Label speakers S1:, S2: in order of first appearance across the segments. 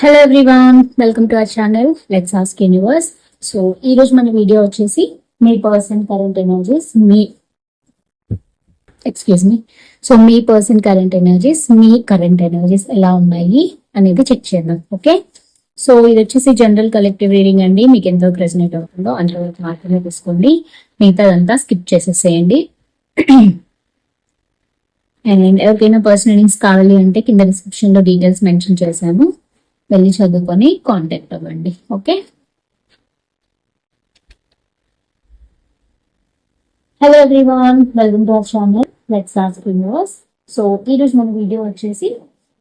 S1: Hello everyone welcome to our channel let's ask universe so ఈ రోజు మన video వచ్చేసి మీ పర్సన్ కరెంట్ ఎనర్జీస్ మీ ఎక్స్క్యూజ్ మీ సో మీ పర్సన్ కరెంట్ ఎనర్జీస్ మీ కరెంట్ ఎనర్జీస్ ఎలా ఉన్నాయి అనేది చెక్ చేద్దాం ఓకే సో ఇది వచ్చేసి జనరల్ కలెక్టివ్ రీడింగ్ అండి మీకు ఎంతో ప్రెజెంట్ అవుతుందో అంతవరకు మాత్రమే తీసుకోండి. మిగతాదంతా స్కిప్ చేసేసేయండి. అండ్ ఎవరికైనా పర్సనల్ రీడింగ్స్ కావాలి అంటే కింద డిస్క్రిప్షన్లో డీటెయిల్స్ మెన్షన్ చేశాము. వెళ్ళి చదువుకొని కాంటాక్ట్ అవ్వండి. Okay hello everyone welcome to our channel let's ask universe so ఈ రోజు మన వీడియో వచ్చేసి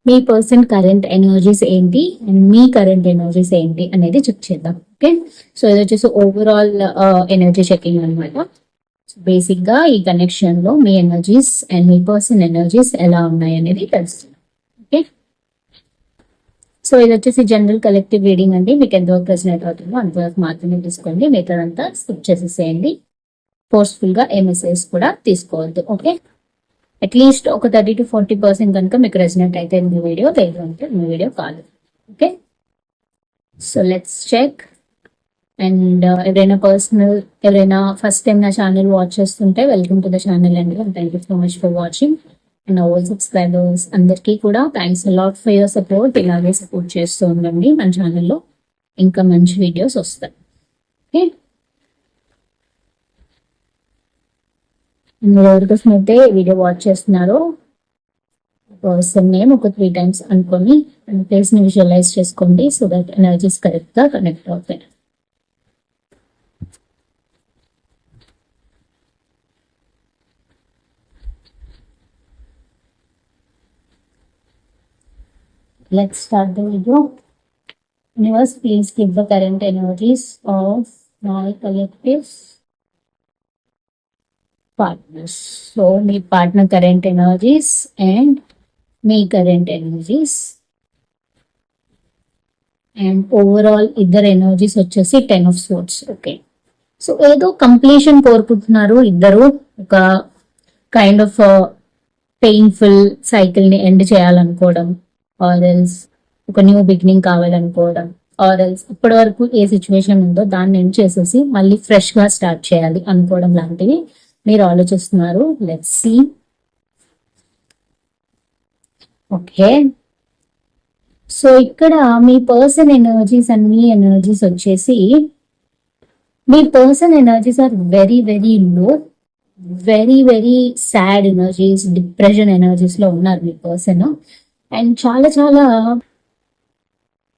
S1: మీ పర్సన్ కరెంట్ ఎనర్జీస్ ఏంటి అండ్ మీ కరెంట్ ఎనర్జీస్ ఏంటి అనేది చెక్ చేద్దాం. ఓకే సో ఇది వచ్చేసి ఓవరాల్ ఎనర్జీ చెకింగ్ అనమాట బేసిక్గా ఈ కనెక్షన్లో మీ ఎనర్జీస్ అండ్ మీ పర్సన్ ఎనర్జీస్ ఎలా ఉన్నాయి అనేది తెలుస్తుంది సో ఇది వచ్చేసి జనరల్ కలెక్టివ్ రీడింగ్ అండి. మీకు ఎంతవరకు రెసినేట్ అవుతుందో అంతవరకు మాత్రమే తీసుకోండి. మిగతాదంతా స్కిప్ చేసేసేయండి. ఫోర్స్ఫుల్గా ఏ మెసేజ్ కూడా తీసుకోవద్దు. ఓకే అట్లీస్ట్ ఒక థర్టీ టు ఫార్టీ పర్సెంట్ కనుక మీకు రెసిడెంట్ అయితే మీ వీడియో లేదు అంటే మీ వీడియో కాదు. Okay so let's check and ఎవరైనా పర్సనల్ ఎవరైనా ఫస్ట్ టైం నా ఛానల్ వాచ్ చేస్తుంటే వెల్కమ్ టు ద ఛానల్ అండి thank you so much for watching and subscribers అందరికీ కూడా thanks a lot for your support ఇలాగే సపోర్ట్ చేస్తూ ఉండండి మన ఛానల్లో ఇంకా మంచి వీడియోస్ వస్తాయి. ఓకే ఎవరికోసం అయితే వీడియో వాచ్ చేస్తున్నారో. పర్సన్ నేమ్ ఒక త్రీ టైమ్స్ అనుకొని ప్లేస్ని విజువలైజ్ చేసుకోండి సో దట్ ఎనర్జీస్ కరెక్ట్గా కనెక్ట్ అవుతాయి. Let's start the video. Universe, please give the current energies of my collective partners. So, my partner current energies and మీ current energies. And overall ఇద్దరు energies వచ్చేసి ten of swords okay so ఏదో completion కోరుకుంటున్నారు ఇద్దరు ఒక kind of painful సైకిల్ని end చేయాలనుకోవడం or else ఒక న్యూ బిగినింగ్ కావాలనుకోవడం. ఆర్ ఎల్స్ ఇప్పటి వరకు ఏ సిచ్యువేషన్ ఉందో దాన్ని ఏం చేసేసి మళ్ళీ ఫ్రెష్గా స్టార్ట్ చేయాలి అనుకోవడం లాంటివి మీరు ఆలోచిస్తున్నారు. లెట్ సి ఓకే సో ఇక్కడ మీ పర్సన్ ఎనర్జీస్ అండ్ మీ ఎనర్జీస్ వచ్చేసి మీ person energies are very very low very very sad energies depression ఎనర్జీస్లో ఉన్నారు మీ పర్సన్ అండ్ చాలా చాలా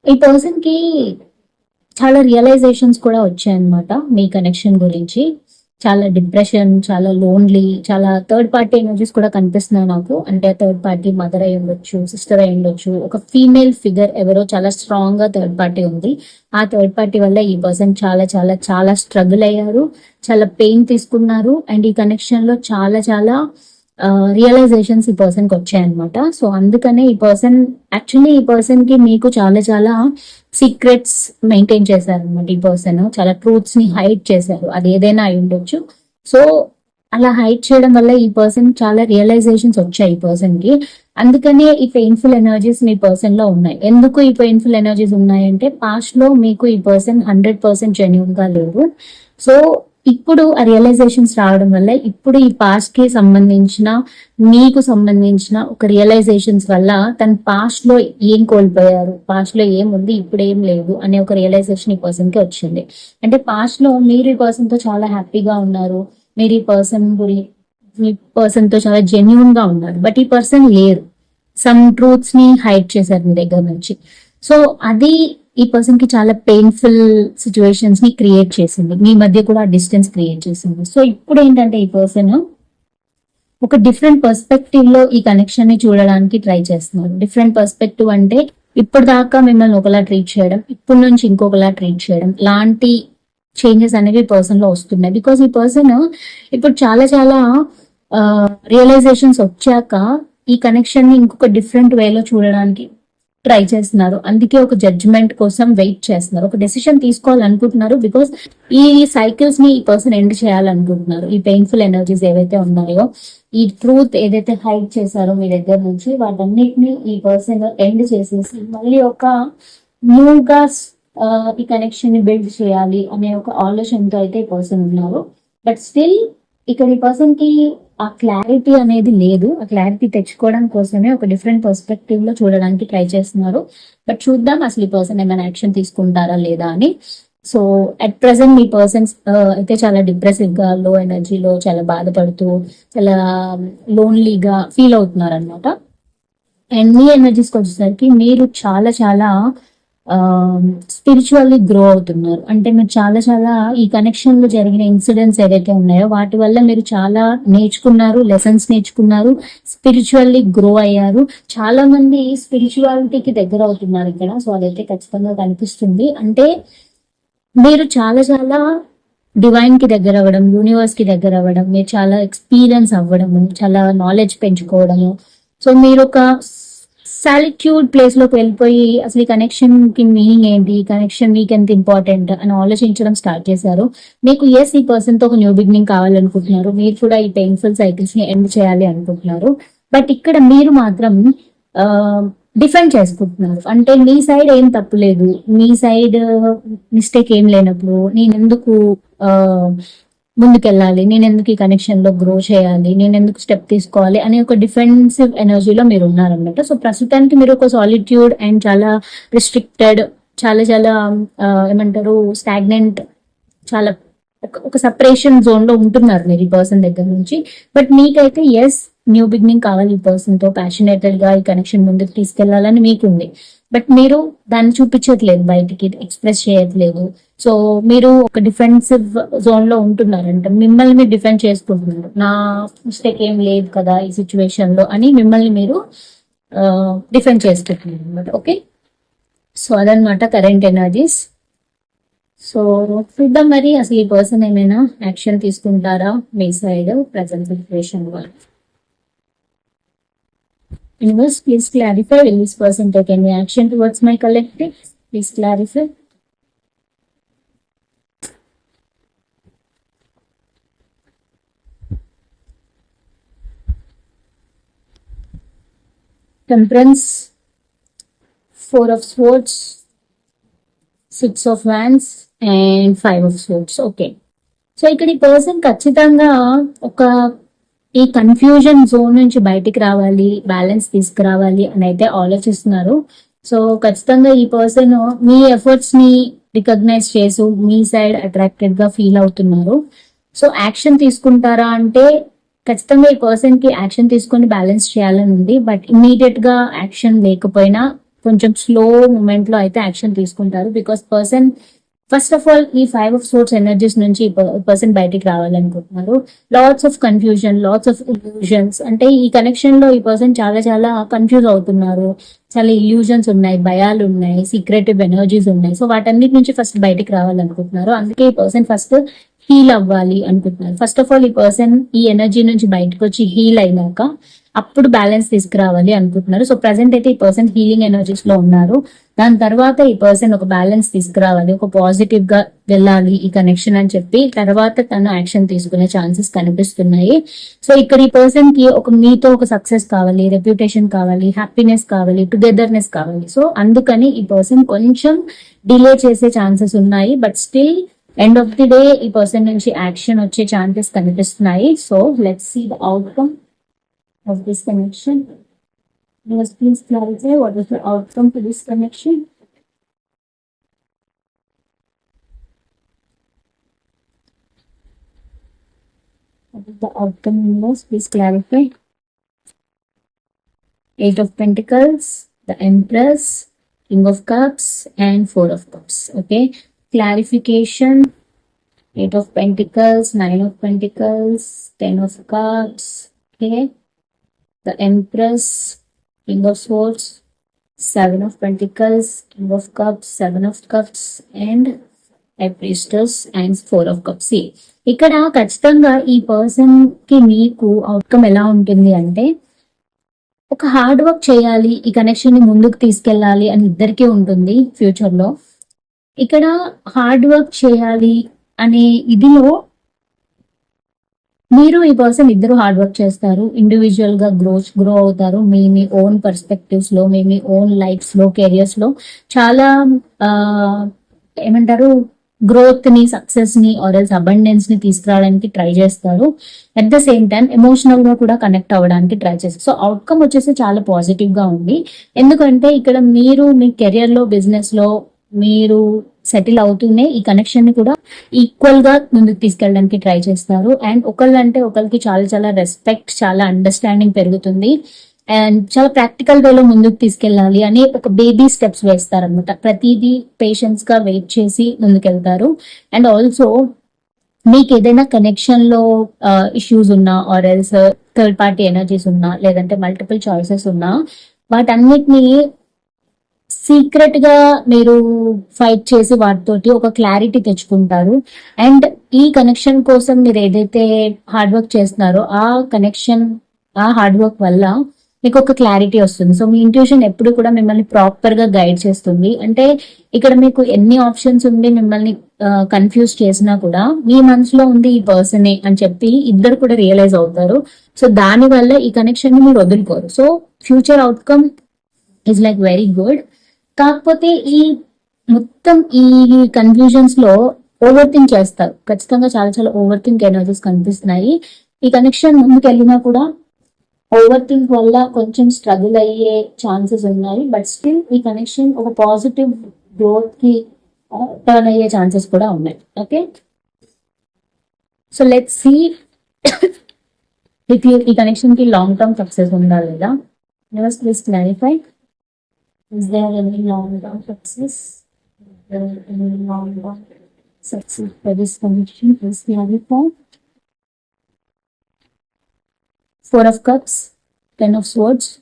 S1: ఈ పర్సన్కి చాలా రియలైజేషన్స్ కూడా వచ్చాయన్నమాట మీ కనెక్షన్ గురించి. చాలా డిప్రెషన్ చాలా లోన్లీ చాలా థర్డ్ పార్టీ ఎనర్జీస్ కూడా కనిపిస్తున్నాయి నాకు. అంటే థర్డ్ పార్టీ మదర్ అయి ఉండొచ్చు సిస్టర్ అయి ఉండొచ్చు. ఒక ఫీమేల్ ఫిగర్ ఎవరో చాలా స్ట్రాంగ్గా థర్డ్ పార్టీ ఉంది. ఆ థర్డ్ పార్టీ వల్ల ఈ పర్సన్ చాలా చాలా చాలా స్ట్రగుల్ అయ్యారు. చాలా పెయిన్ తీసుకున్నారు. అండ్ ఈ కనెక్షన్లో చాలా చాలా రియలైజేషన్స్ ఈ పర్సన్కి వచ్చాయన్నమాట. సో అందుకనే ఈ పర్సన్ యాక్చువల్లీ ఈ పర్సన్కి మీకు చాలా చాలా సీక్రెట్స్ మెయింటైన్ చేశారు అనమాట ఈ పర్సన్ చాలా ట్రూత్స్ని హైడ్ చేశారు. అది ఏదైనా అయి ఉండొచ్చు. సో అలా హైట్ చేయడం వల్ల ఈ పర్సన్ చాలా రియలైజేషన్స్ వచ్చాయి ఈ పర్సన్కి. అందుకనే ఈ పెయిన్ఫుల్ ఎనర్జీస్ మీ పర్సన్లో ఉన్నాయి. ఎందుకు ఈ పెయిన్ఫుల్ ఎనర్జీస్ ఉన్నాయంటే పాస్ట్లో మీకు ఈ పర్సన్ హండ్రెడ్ పర్సెంట్ జెన్యున్గా లేరు. సో ఇప్పుడు ఆ రియలైజేషన్స్ రావడం వల్ల ఇప్పుడు ఈ పాస్ట్కి సంబంధించిన మీకు సంబంధించిన ఒక రియలైజేషన్స్ వల్ల తన పాస్ట్లో ఏం కోల్పోయారు? పాస్ట్లో ఏముంది ఇప్పుడు ఏం లేదు అనే ఒక రియలైజేషన్ ఈ పర్సన్కి వచ్చింది. అంటే పాస్ట్లో మీరు ఈ పర్సన్తో చాలా హ్యాపీగా ఉన్నారు. మీరు ఈ పర్సన్ గురి మీ పర్సన్తో చాలా జెన్యున్గా ఉన్నారు. బట్ ఈ పర్సన్ లేరు. సమ్ ట్రూత్స్ని హైడ్ చేశారు మీ దగ్గర నుంచి. సో అది ఈ పర్సన్కి చాలా పెయిన్ఫుల్ సిచ్యువేషన్స్ని క్రియేట్ చేసింది. మీ మధ్య కూడా డిస్టెన్స్ క్రియేట్ చేసింది. సో ఇప్పుడు ఏంటంటే ఈ పర్సన్ ఒక డిఫరెంట్ పర్స్పెక్టివ్లో ఈ కనెక్షన్ని చూడడానికి ట్రై చేస్తున్నారు. డిఫరెంట్ పర్స్పెక్టివ్ అంటే ఇప్పుడు దాకా మిమ్మల్ని ఒకలా ట్రీట్ చేయడం ఇప్పుడు నుంచి ఇంకొకలా ట్రీట్ చేయడం. లాంటి చేంజెస్ అనేవి పర్సన్లో వస్తున్నాయి. బికాస్ ఈ పర్సన్ ఇప్పుడు చాలా చాలా రియలైజేషన్స్ వచ్చాక ఈ కనెక్షన్ని ఇంకొక డిఫరెంట్ వేలో చూడడానికి ట్రై చేస్తున్నారు. అందుకే ఒక జడ్జ్మెంట్ కోసం వెయిట్ చేస్తున్నారు. ఒక డెసిషన్ తీసుకోవాలనుకుంటున్నారు బికాస్ ఈ సైకిల్స్ని ఈ పర్సన్ ఎండ్ చేయాలనుకుంటున్నారు. ఈ పెయిన్ఫుల్ ఎనర్జీస్ ఏవైతే ఉన్నాయో ఈ ట్రూత్ ఏదైతే హైడ్ చేశారో మీ దగ్గర నుంచి వాటన్నిటిని ఈ పర్సన్ ఎండ్ చేసేసి మళ్ళీ ఒక న్యూగా ఈ కనెక్షన్ని బిల్డ్ చేయాలి అనే ఒక ఆలోచనతో అయితే ఈ పర్సన్ ఉన్నారు. బట్ స్టిల్ ఇక్కడ ఈ పర్సన్కి ఆ క్లారిటీ అనేది లేదు. ఆ క్లారిటీ తెచ్చుకోవడం కోసమే ఒక డిఫరెంట్ పర్స్పెక్టివ్లో చూడడానికి ట్రై చేస్తున్నారు. బట్ చూద్దాం అసలు ఈ పర్సన్ ఏమైనా యాక్షన్ తీసుకుంటారా లేదా అని. సో అట్ ప్రెసెంట్ మీ పర్సన్స్ అయితే చాలా డిప్రెసివ్గా లో ఎనర్జీలో చాలా బాధపడుతూ చాలా um, లోన్లీగా ఫీల్ అవుతున్నారు అనమాట అండ్ మీ ఎనర్జీస్కి వచ్చేసరికి మీరు చాలా చాలా స్పిరిచువల్లీ గ్రో అవుతున్నారు. అంటే మీరు చాలా చాలా ఈ కనెక్షన్లో జరిగిన ఇన్సిడెంట్స్ ఏదైతే ఉన్నాయో వాటి వల్ల మీరు చాలా నేర్చుకున్నారు లెసన్స్ నేర్చుకున్నారు స్పిరిచువల్లీ గ్రో అయ్యారు. చాలా మంది స్పిరిచువాలిటీకి దగ్గర అవుతున్నారు ఇక్కడ. సో అదైతే ఖచ్చితంగా కనిపిస్తుంది. అంటే మీరు చాలా చాలా డివైన్కి దగ్గర అవ్వడం యూనివర్స్కి దగ్గర అవ్వడం మీరు చాలా ఎక్స్పీరియన్స్ అవ్వడము చాలా నాలెడ్జ్ పెంచుకోవడము. సో మీరు ఒక సాలిట్యూడ్ ప్లేస్లోకి వెళ్ళిపోయి అసలు ఈ కనెక్షన్కి మీనింగ్ ఏంటి? కనెక్షన్ మీకు ఎంత ఇంపార్టెంట్ అని ఆలోచించడం స్టార్ట్ చేశారు. మీకు ఎస్ ఈ పర్సన్తో ఒక న్యూ బిగినింగ్ కావాలనుకుంటున్నారు. మీరు కూడా ఈ పెయిన్ఫుల్ సైకిల్స్ని ఎండ్ చేయాలి అనుకుంటున్నారు. బట్ ఇక్కడ మీరు మాత్రం డిఫెండ్ చేసుకుంటున్నారు. అంటే మీ సైడ్ ఏం తప్పు లేదు. మీ సైడ్ మిస్టేక్ ఏం లేనప్పుడు నేను ఎందుకు ముందుకెళ్ళాలి. నేను ఎందుకు ఈ కనెక్షన్లో గ్రో చేయాలి? నేను ఎందుకు స్టెప్ తీసుకోవాలి? అనే ఒక డిఫెన్సివ్ ఎనర్జీలో మీరు ఉన్నారనమాట సో ప్రస్తుతానికి మీరు ఒక సాలిట్యూడ్ అండ్ చాలా రిస్ట్రిక్టెడ్ చాలా చాలా ఏమంటారు స్టాగ్నెంట్ చాలా ఒక- సపరేషన్ జోన్లో ఉంటున్నారు మీరు ఈ పర్సన్ దగ్గర నుంచి. బట్ మీకైతే ఎస్ న్యూ బిగినింగ్ కావాలి ఈ పర్సన్తో ప్యాషనేటెడ్గా ఈ కనెక్షన్ ముందుకు తీసుకెళ్ళాలని మీకుంది. బట్ మీరు దాన్ని చూపించట్లేదు బయటికి ఎక్స్ప్రెస్ చేయట్లేదు. సో మీరు ఒక డిఫెన్సివ్ జోన్లో ఉంటున్నారంట. మిమ్మల్ని మీరు డిఫెండ్ చేసుకుంటున్నారు. నా మిస్టేక్ ఏం లేదు కదా ఈ సిచ్యువేషన్లో అని మిమ్మల్ని మీరు డిఫెండ్ చేసుకుంటున్నారు అనమాట ఓకే సో అదనమాట కరెంట్ ఎనర్జీస్ సో చూద్దాం మరి అసలు ఈ పర్సన్ ఏమైనా యాక్షన్ తీసుకుంటారా మీ సైడ్ ప్రజెంట్ సిచ్యువేషన్ వాళ్ళు Universe, please clarify will this person take any action towards my collective? Please clarify. Temperance, Four of Swords, Six of Wands and five of Swords. Okay so ఇక్కడ ఈ person ఖచ్చితంగా ఒక ఈ confusion zone నుంచి బయటికి రావాలి balance తీసుకురావాలి అని అయితే ఆలోచిస్తున్నారు. సో ఖచ్చితంగా ఈ పర్సన్ మీ ఎఫర్ట్స్ని రికగ్నైజ్ చేసు మీ సైడ్ అట్రాక్టెడ్గా ఫీల్ అవుతున్నారు. సో యాక్షన్ తీసుకుంటారా అంటే ఖచ్చితంగా ఈ పర్సన్కి యాక్షన్ తీసుకొని బ్యాలెన్స్ చేయాలని ఉంది. బట్ ఇమీడియట్గా యాక్షన్ లేకపోయినా కొంచెం స్లో మూమెంట్లో అయితే యాక్షన్ తీసుకుంటారు. Because person first of all ఈ ఫైవ్ ఆఫ్ సోర్స్ ఎనర్జీస్ నుంచి పర్సన్ బయటికి రావాలనుకుంటున్నారు. Lots of confusion lots of illusions అంటే ఈ కనెక్షన్లో ఈ పర్సన్ చాలా చాలా కన్ఫ్యూజ్ అవుతున్నారు. చాలా ఇల్యూజన్స్ ఉన్నాయి భయాలు ఉన్నాయి సీక్రెటివ్ ఎనర్జీస్ ఉన్నాయి. సో వాటన్నిటి నుంచి ఫస్ట్ బయటికి రావాలనుకుంటున్నారు. అందుకే ఈ పర్సన్ ఫస్ట్ హీల్ అవ్వాలి అనుకుంటున్నారు. ఫస్ట్ ఆఫ్ ఆల్ ఈ పర్సన్ ఈ ఎనర్జీ నుంచి బయటకు వచ్చి హీల్ అయినాక అప్పుడు బ్యాలెన్స్ తీసుకురావాలి అనుకుంటున్నారు. సో ప్రజెంట్ అయితే ఈ పర్సన్ హీలింగ్ ఎనర్జీస్లో ఉన్నారు. దాని తర్వాత ఈ పర్సన్ ఒక బ్యాలెన్స్ తీసుకురావాలి ఒక పాజిటివ్గా వెళ్ళాలి ఈ కనెక్షన్ అని చెప్పి తర్వాత తను యాక్షన్ తీసుకునే ఛాన్సెస్ కనిపిస్తున్నాయి. సో ఇక్కడ ఈ పర్సన్కి ఒక మీతో ఒక సక్సెస్ కావాలి రెప్యుటేషన్ కావాలి హ్యాపీనెస్ కావాలి టుగెదర్నెస్ కావాలి. సో అందుకని ఈ పర్సన్ కొంచెం డిలే చేసే ఛాన్సెస్ ఉన్నాయి. But still end of the day ఈ పర్సన్ నుంచి యాక్షన్ వచ్చే ఛాన్సెస్ కనిపిస్తున్నాయి. So let's see the outcome of this connection. Yes, please clarify what is the outcome to this connection. What is the outcome this? Please clarify. Eight of Pentacles, the Empress, King of Cups, and Four of Cups. Okay, clarification. Eight of Pentacles, Nine of Pentacles, Ten of Cups. Okay, the empress king of swords seven of pentacles king of cups seven of cups and ఎప్రిస్టర్స్ and four of cups ఇక్కడ ఖచ్చితంగా ఈ పర్సన్కి మీకు outcome ఎలా ఉంటుంది అంటే ఒక hard work చేయాలి ఈ కనెక్షన్ని ముందుకు తీసుకెళ్ళాలి అని ఇద్దరికీ ఉంటుంది ఫ్యూచర్లో ఇక్కడ హార్డ్ వర్క్ చేయాలి అనే ఇదిలో మీరు ఈ పర్సన్ ఇద్దరు హార్డ్ వర్క్ చేస్తారు. ఇండివిజువల్గా గ్రో గ్రో అవుతారు. మీ మీ ఓన్ పర్స్పెక్టివ్స్లో మీ మీ ఓన్ లైఫ్స్లో కెరియర్స్లో చాలా ఏమంటారు గ్రోత్ని సక్సెస్ని ఆర్ఎల్స్ అబండెన్స్ని తీసుకురావడానికి ట్రై చేస్తారు. అట్ ద సేమ్ టైం ఎమోషనల్గా కూడా కనెక్ట్ అవ్వడానికి ట్రై చేస్తారు. సో అవుట్కమ్ వచ్చేసి చాలా పాజిటివ్గా ఉంది. ఎందుకంటే ఇక్కడ మీరు మీ కెరియర్లో బిజినెస్లో మీరు సెటిల్ అవుతూనే ఈ కనెక్షన్ని కూడా ఈక్వల్గా ముందుకు తీసుకెళ్ళడానికి ట్రై చేస్తారు. అండ్ ఒకళ్ళంటే ఒకరికి చాలా చాలా రెస్పెక్ట్ చాలా అండర్స్టాండింగ్ పెరుగుతుంది. అండ్ చాలా ప్రాక్టికల్ వేలో ముందుకు తీసుకెళ్ళాలి అని ఒక బేబీ స్టెప్స్ వేస్తారనమాట ప్రతిదీ పేషెన్స్గా వెయిట్ చేసి ముందుకెళ్తారు. అండ్ ఆల్సో మీకు ఏదైనా కనెక్షన్లో ఇష్యూస్ ఉన్నా or else third party energies ఉన్నా లేదంటే మల్టిపుల్ చాయిసెస్ ఉన్నా వాటన్నిటిని సీక్రెట్గా మీరు ఫైట్ చేసి వాటితోటి ఒక క్లారిటీ తెచ్చుకుంటారు. అండ్ ఈ కనెక్షన్ కోసం మీరు ఏదైతే హార్డ్ వర్క్ చేస్తున్నారో ఆ కనెక్షన్ ఆ హార్డ్ వర్క్ వల్ల మీకు ఒక క్లారిటీ వస్తుంది. సో మీ ఇంట్యూషన్ ఎప్పుడు కూడా మిమ్మల్ని ప్రాపర్గా గైడ్ చేస్తుంది. అంటే ఇక్కడ మీకు ఎన్ని ఆప్షన్స్ ఉండి మిమ్మల్ని కన్ఫ్యూజ్ చేసినా కూడా మీ మనసులో ఉంది ఈ పర్సనే అని చెప్పి ఇద్దరు కూడా రియలైజ్ అవుతారు. సో దాని వల్ల ఈ కనెక్షన్ని మీరు వదులుకోరు. So future outcome is like very good కాకపోతే ఈ మొత్తం ఈ కన్ఫ్యూజన్స్లో ఓవర్ థింక్ చేస్తారు. ఖచ్చితంగా చాలా చాలా ఓవర్ థింక్ ఎనర్జీస్ కనిపిస్తున్నాయి. ఈ కనెక్షన్ ముందుకు వెళ్ళినా కూడా ఓవర్ థింక్ వల్ల కొంచెం స్ట్రగుల్ అయ్యే ఛాన్సెస్ ఉన్నాయి. బట్ స్టిల్ ఈ కనెక్షన్ ఒక పాజిటివ్ గ్రోత్కి టర్న్ అయ్యే ఛాన్సెస్ కూడా ఉన్నాయి. ఓకే సో లెట్ సి ఈ కనెక్షన్కి లాంగ్ టర్మ్ సక్సెస్ ఉందా లేదా? Never please clarify Is there any long-term success? Is there any long-term success for this connection? Please clarify. Four of Cups, Ten of Swords,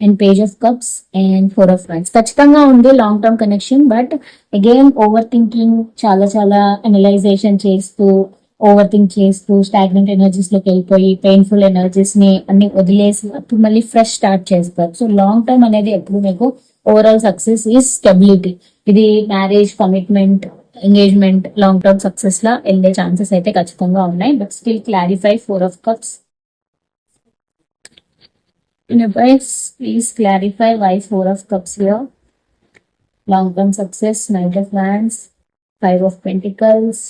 S1: and Page of Cups, and Four of Wands. ఖచ్చితంగా ఉంది long term connection but again over thinking చాలా చాలా analysation చేస్తూ over think చేస్తూ stagnant ఎనర్జీస్లోకి వెళ్ళిపోయి painful ఎనర్జీస్ని అన్ని వదిలేసి అప్పుడు మళ్ళీ ఫ్రెష్ స్టార్ట్ చేస్తారు సో లాంగ్ టర్మ్ అనేది ఎప్పుడు మీకు ఓవరాల్ సక్సెస్ ఈజ్ స్టెబిలిటీ ఇది marriage commitment engagement long term success లా వెళ్ళే ఛాన్సెస్ అయితే ఖచ్చితంగా ఉన్నాయి. But still clarify four of cups please clarify why four of cups long term success knight of five of pentacles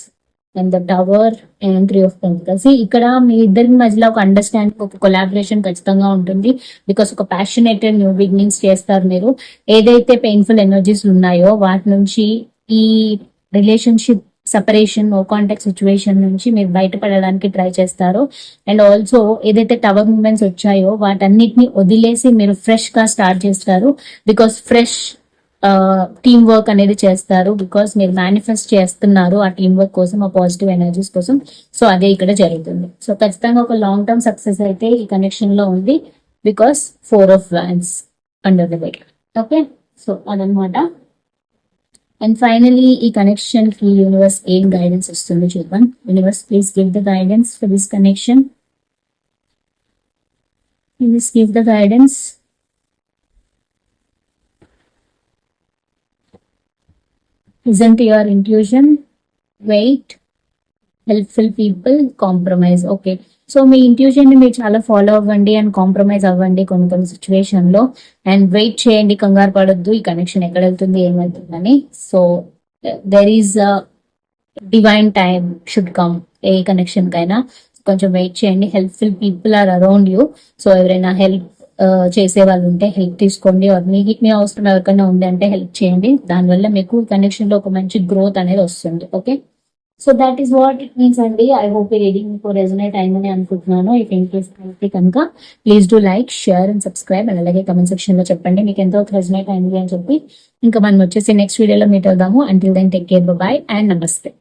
S1: and the tower and three of pentacles. ఇక్కడ మీ ఇద్దరి మధ్యలో ఒక understanding ఒక కొలాబరేషన్ ఖచ్చితంగా ఉంటుంది. బికాస్ ఒక ప్యాషనేటెడ్ న్యూ బిగినింగ్స్ చేస్తారు మీరు. ఏదైతే పెయిన్ఫుల్ ఎనర్జీస్ ఉన్నాయో వాటి నుంచి ఈ relationship separation no contact situation నుంచి మీరు బయటపడడానికి ట్రై చేస్తారు. అండ్ ఆల్సో ఏదైతే టవర్ మూమెంట్స్ వచ్చాయో వాటన్నిటిని వదిలేసి మీరు ఫ్రెష్గా స్టార్ట్ చేస్తారు. బికాస్ ఫ్రెష్ టీమ్ వర్క్ అనేది చేస్తారు బికాస్ మీరు మేనిఫెస్ట్ చేస్తున్నారు ఆ టీమ్ వర్క్ కోసం ఆ పాజిటివ్ ఎనర్జీస్ కోసం. సో అదే ఇక్కడ జరుగుతుంది. సో ఖచ్చితంగా ఒక లాంగ్ టర్మ్ సక్సెస్ అయితే ఈ కనెక్షన్లో ఉంది because four of wands under the bed okay so అదనమాట అండ్ ఫైనలీ ఈ కనెక్షన్కి యూనివర్స్ ఏం గైడెన్స్ ఇస్తుంది చూద్దాం. Universe please give the guidance for this connection please give the guidance listen to your intuition? Wait helpful people compromise okay so మీ ఇంట్యూషన్ని మీరు చాలా follow అవ్వండి అండ్ కాంప్రమైజ్ అవ్వండి కొన్ని కొన్ని సిచ్యువేషన్లో. అండ్ వెయిట్ చేయండి కంగారు పడొద్దు ఈ కనెక్షన్ ఎక్కడ వెళ్తుంది ఏమవుతుందని so there is divine time should come a connection కైనా. కొంచెం వెయిట్ చేయండి. Helpful people are around you so ఎవరైనా హెల్ప్ చేసే వాళ్ళు ఉంటే హెల్ప్ తీసుకోండి. మీ మీ అవసరం ఎవరికైనా ఉంది అంటే హెల్ప్ చేయండి. దానివల్ల మీకు కనెక్షన్లో ఒక మంచి గ్రోత్ అనేది వస్తుంది. Okay so that is what it means అండి. ఐ హోప్ ఈ రీడింగ్ మీకు రెజనేట్ అయిందని అనుకుంటున్నాను. ఇఫ్ ఇన్ అయితే కనుక please do like share and subscribe and అలాగే కమెంట్ సెక్షన్లో చెప్పండి. మీకు ఎంతో రెజనేట్ అయింది అని చెప్పి ఇంకా మనం వచ్చేసి నెక్స్ట్ వీడియోలో మీట్ అవుదాము. Until then take care bye and నమస్తే